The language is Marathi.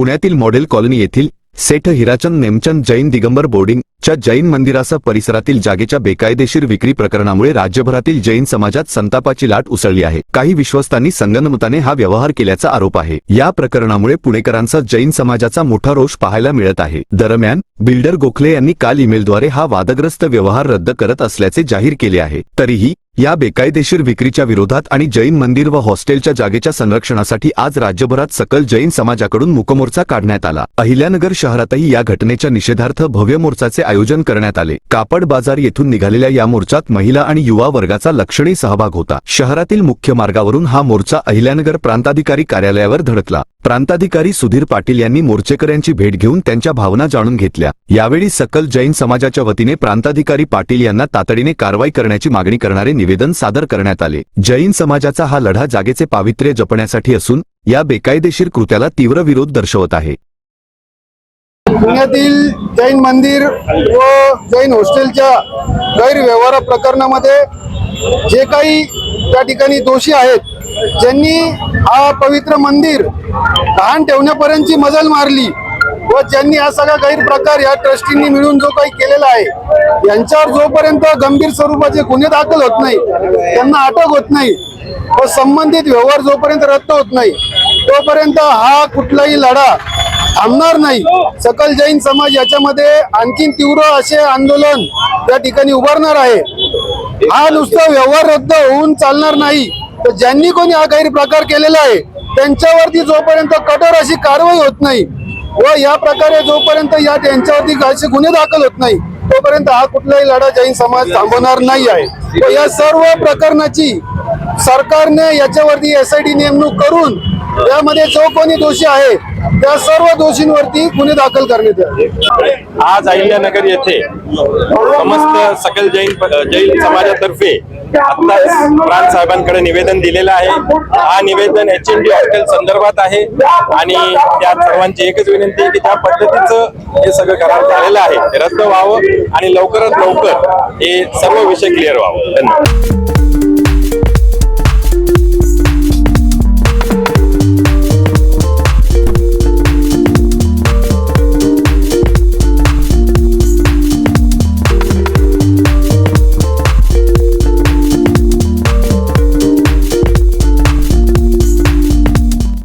पुण्यातील मॉडेल कॉलनी येथील सेठ हिराचंद नेमचंद जैन दिगंबर बोर्डिंगच्या जैन मंदिरासह परिसरातील जागेच्या बेकायदेशीर विक्री प्रकरणामुळे राज्यभरातील जैन समाजात संतापाची लाट उसळली आहे. काही विश्वस्तांनी संगनमताने हा व्यवहार केल्याचा आरोप आहे. या प्रकरणामुळे पुणेकरांचा जैन समाजाचा मोठा रोष पाहायला मिळत आहे. दरम्यान बिल्डर गोखले यांनी काल ईमेलद्वारे हा वादग्रस्त व्यवहार रद्द करत असल्याचे जाहीर केले आहे. तरीही या बेकायदेशीर विक्रीच्या विरोधात आणि जैन मंदिर व हॉस्टेलच्या जागेच्या संरक्षणासाठी आज राज्यभरात सकल जैन समाजाकडून मुकमोर्चा काढण्यात आला. अहिल्यानगर शहरातही या घटनेच्या निषेधार्थ भव्य मोर्चाचे आयोजन करण्यात आले. कापड बाजार येथून निघालेल्या या मोर्चात महिला आणि युवा वर्गाचा लक्षणीय सहभाग होता. शहरातील मुख्य मार्गावरून हा मोर्चा अहिल्यानगर प्रांताधिकारी कार्यालयावर धडकला. प्रांताधिकारी सुधीर पाटील यांनी मोर्चेकऱ्यांची भेट घेऊन त्यांच्या भावना जाणून घेतल्या. यावेळी सकल जैन समाजाच्या वतीने प्रांताधिकारी पाटील यांना तातडीने कारवाई करण्याची मागणी करणारे निवेदन सादर करण्यात आले. जैन समाजाचा हा लढा जागेचे पावित्र्य जपण्यासाठी असून या बेकायदेशीर कृत्याला तीव्र विरोध दर्शवत आहे. पुण्यातील जैन मंदिर व जैन हॉस्टेलच्या गैरव्यवहार प्रकरणामध्ये जे काही त्या ठिकाणी दोषी आहेत ज्यांनी हा पवित्र मंदिर लहान ठेवण्यापर्यंतची मजल मारली व ज्यांनी हा सगळा गैरप्रकार या ट्रस्टींनी मिळून जो काही केलेला आहे यांच्यावर जोपर्यंत गंभीर स्वरूपाचे गुन्हे दाखल होत नाही त्यांना अटक होत नाही व संबंधित व्यवहार जोपर्यंत रद्द होत नाही तोपर्यंत हा कुठलाही लढा थांबणार नाही. सकल जैन समाज याच्यामध्ये आणखीन तीव्र असे आंदोलन त्या ठिकाणी उभारणार आहे. हा नुसता व्यवहार रद्द होऊन चालणार नाही. तर ज्यांनी कोणी हा गैरप्रकार केलेला आहे त्यांच्यावरती जोपर्यंत कठोर अशी कारवाई होत नाही व या प्रकारे जोपर्यंत या त्यांच्यावरती असे गुन्हे दाखल होत नाही तोपर्यंत हा कुठलाही लढा जैन समाज थांबवणार नाही आहे. व या सर्व प्रकरणाची सरकारने याच्यावरती एस आय डी नेमणूक करून यामध्ये जो कोणी दोषी आहे त्या सर्व दोषींवरती गुन्हे दाखल करण्यात यावे. आज अहिल्यानगर येथे समस्त सकल जैन जैन समाजातर्फे आत्ताच प्राण साहेबांकडे निवेदन दिलेलं आहे. हा निवेदन एच एन डी हॉस्टेल संदर्भात आहे आणि त्या सर्वांची एकच विनंती आहे की त्या पद्धतीचं हे सगळं करार झालेलं आहे. ते रद्द व्हावं आणि लवकरात लवकर हे सर्व विषय क्लिअर व्हावं. धन्यवाद.